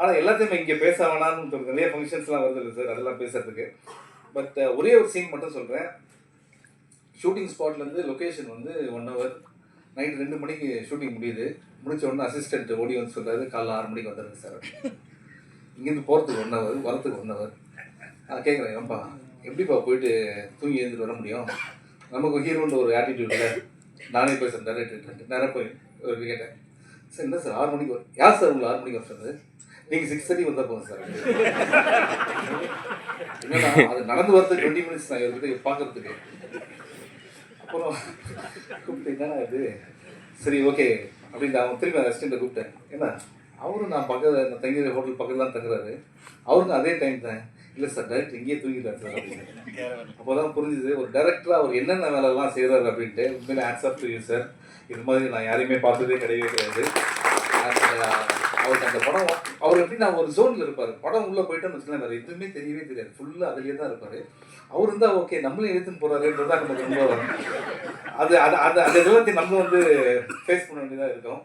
ஆனால் எல்லாத்தையுமே இங்கே பேச வேணாம்னு சொல்லுங்க நிறைய ஃபங்க்ஷன்ஸ்லாம் வருது இல்லை சார் அதெல்லாம் பேசுறதுக்கு. பட் ஒரே ஒரு சீன் மட்டும் சொல்கிறேன் ஷூட்டிங் ஸ்பாட்லேருந்து லொக்கேஷன் வந்து ஒன் ஹவர் நைட் ரெண்டு மணிக்கு ஷூட்டிங் முடியுது. முடிச்ச உடனே அசிஸ்டன்ட் ஓடி வந்து சொல்கிறாரு காலைல ஆறு மணிக்கு வந்துடுங்க சார் இங்கேருந்து போகிறதுக்கு ஒன் ஹவர் வரத்துக்கு ஒன் ஹவர் நான் கேட்குறேன் ஏன்பா? எப்படிப்பா போயிட்டு தூங்கி எழுந்துட்டு வர முடியும்? நமக்கு ஹீரோன்ற ஒரு ஆட்டிடியூடில் நானே பேசுகிறேன் டேரக்டர் நேராக போய் ஒரு கேட்டேன். சார் என்ன சார் ஆறு மணிக்கு வரும் யார் சார் உங்களை ஆறு மணிக்கு வர நீங்க நீங்கள் சிக்ஸ் தேர்ட்டி வந்தால் போதும் சார். என்னன்னா அது நடந்து வரது டுவெண்ட்டி மினிட்ஸ் நான் இவர்கிட்ட பார்க்கறதுக்கு. அப்புறம் கூப்பிட்டு என்னடா இது? சரி ஓகே அப்படின்னு அவன் திரும்பி அந்த அசிஸ்டண்ட்டை கூப்பிட்டேன். ஏன்னா அவரும் நான் பக்கத்தில் நான் தங்கிற ஹோட்டல் பக்கத்தில் தான் தங்குறாரு. அவருக்கும் அதே டைம் தான். இல்லை சார் டைரக்ட் இங்கேயே தூங்கிட்டார் சார் அப்படின்னு. அப்போ தான் புரிஞ்சுது ஒரு டேரக்டராக அவர் என்னென்ன வேலைலாம் செய்கிறாரு அப்படின்ட்டு உண்மையிலே hats off to you sir இது மாதிரி நான் யாரையுமே பார்த்ததே கிடையவே கிடையாது. Uh, அவர் எப்படி நான் ஒரு ஜோனில் இருப்பார். படம் உள்ளே போயிட்டோம்னு வச்சுக்கலாம் வேறு எதுவுமே தெரியவே தெரியாது. ஃபுல்லாக அதிலே தான் இருப்பார். அவர் இருந்தால் ஓகே நம்மளும் எடுத்துன்னு போகிறாருன்றது தான் நமக்கு ரொம்ப அது அது அது அந்த நிலத்தை நம்ம வந்து ஃபேஸ் பண்ண வேண்டியதாக இருக்கும்.